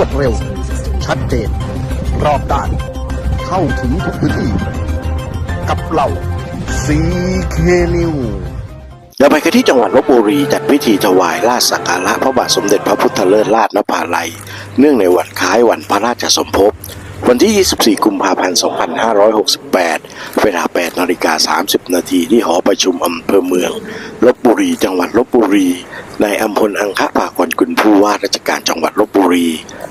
วดเร็ว ชัดเจน รอบด้าน เข้าถึงทุกพื้นที่ กับเราซีเคนิวเราไปกันที่จังหวัดลบบุรีจัดพิธีถวายราชสักการะพระบาทสมเด็จพระพุทธเลิศราชนภาลัย เนื่องในวันคล้ายวันพระราชสมภพวันที่ 24 กุมภาพันธ์ 2568 เวลา 8 นาฬิกา 30 นาทีที่หอประชุมอำเภอเมือง ลบบุรี จังหวัดลบบุรี นายอัมพล อังคะภา กรกุลผู้ว่าราชการจังหวัดลบบุรี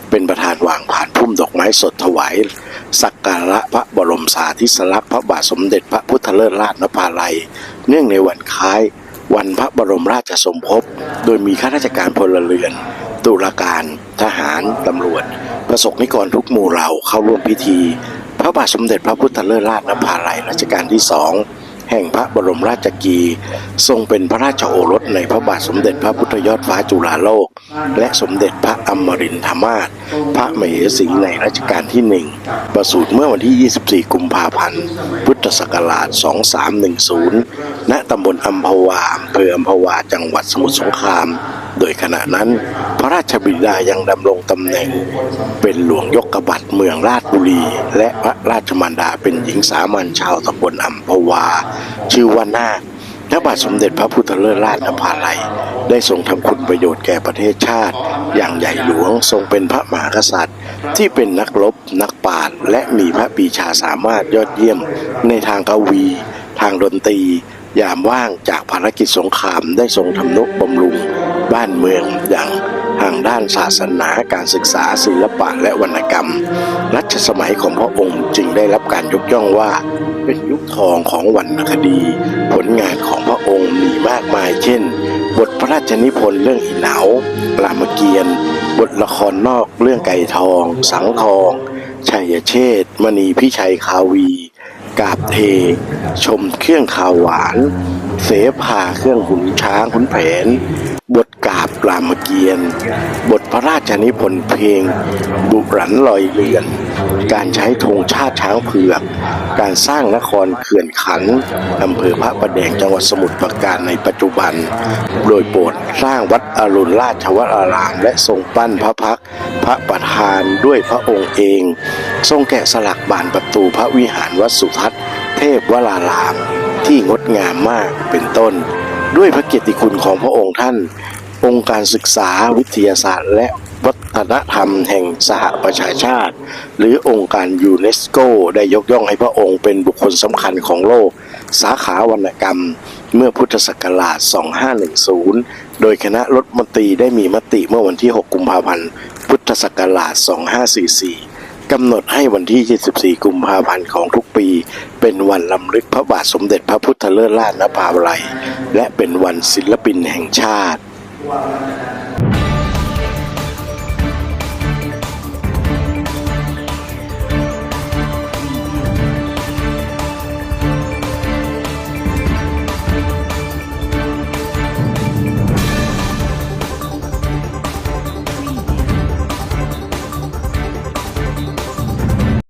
เป็นประธานวางผ่านพุ่มดอกไม้สดถวาย สักการะพระบรมสาธิสลักษณ์พระบาทสมเด็จพระพุทธเลิศราชนภาลัย เนื่องในวันคล้าย วันพระบรมราชสมภพ โดยมีข้าราชการพลเรือน ตุลาการ ทหาร ตำรวจ ประสบนิกรทุกหมู่เหล่าเข้าร่วมพิธี พระบาทสมเด็จพระพุทธเลิศราชนภาลัยรัชกาลที่สอง แห่งพระบรมราชกี ทรงเป็นพระราชโอรสในพระบาทสมเด็จพระพุทธยอดฟ้าจุฬาโลก และสมเด็จพระอมรินทราศพระมเหสีในรัชกาลที่หนึ่งประสูติเมื่อวันที่ 24 กุมภาพันธ์ พุทธศักราช 2310 ณ ตำบลอัมพวาอำเภออัมพวา จังหวัดสมุทรสงคราม โดยขณะนั้นพระราชบิดายังดำรงตำแหน่ง เป็นหลวงยกกบัตเมืองราชบุรี และพระราชมารดาเป็นหญิงสามัญชาวตำบลอัมพวา ชื่อว่านาคพระบาทสมเด็จพระพุทธเลิศราชนภาลัย ได้ทรงทำคุณประโยชน์แก่ประเทศชาติ อย่างใหญ่หลวงทรงเป็นพระมหากษัตริย์ ที่เป็นนักรบ นักปราชญ์และมีพระปีชาสามารถยอดเยี่ยม ในทางกวี ทางดนตรี ยามว่างจากภารกิจสงครามได้ทรงทำนุบำรุง บ้านเมืองอย่างทางด้านศาสนาการศึกษาศิลปะและวรรณกรรม รัชสมัยของพระองค์จึงได้รับการยกย่องว่า เป็นยุคทองของวรรณคดี ผลงานของพระองค์มีมากมายเช่น บทพระราชนิพนธ์เรื่องอีเหนารามเกียรติ์บทละครนอกเรื่องไก่ทอง สังทองชัยเชษมณีพิชัยคาวีกาบเท ชมเครื่องข่าวหวาน เสภาเครื่องหุนช้างขุนแผน รามเกียรติบทพระราชนิพนธ์เพลง บุรันลอยเรือน การใช้ธงชาติช้างเผือก การสร้างนครเขื่อนขันอำเภอพระประแดงจังหวัดสมุทรปราการในปัจจุบัน โดยโปรดสร้างวัดอรุณราชวราราม และทรงปั้นพระพักพระประธานด้วยพระองค์เอง ทรงแกะสลักบานประตูพระวิหารวัดสุทัศน์เทพวรารามที่งดงามมากเป็นต้น ด้วยพระเกียรติคุณของพระองค์ท่าน องค์การศึกษาวิทยาศาสตร์และวัฒนธรรมแห่งสหประชาชาติ หรือองค์การยูเนสโก ได้ยกย่องให้พระองค์เป็นบุคคลสำคัญของโลก สาขาวรรณกรรม เมื่อพุทธศักราช 2510 โดยคณะรัฐมนตรีได้มีมติเมื่อวันที่ 6 กุมภาพันธ์ พุทธศักราช 2544 กำหนดให้วันที่ 24 กุมภาพันธ์ของทุกปี เป็นวันลำลึกพระบาทสมเด็จพระพุทธเลิศรานภาลัย และเป็นวันศิลปินแห่งชาติ warnanya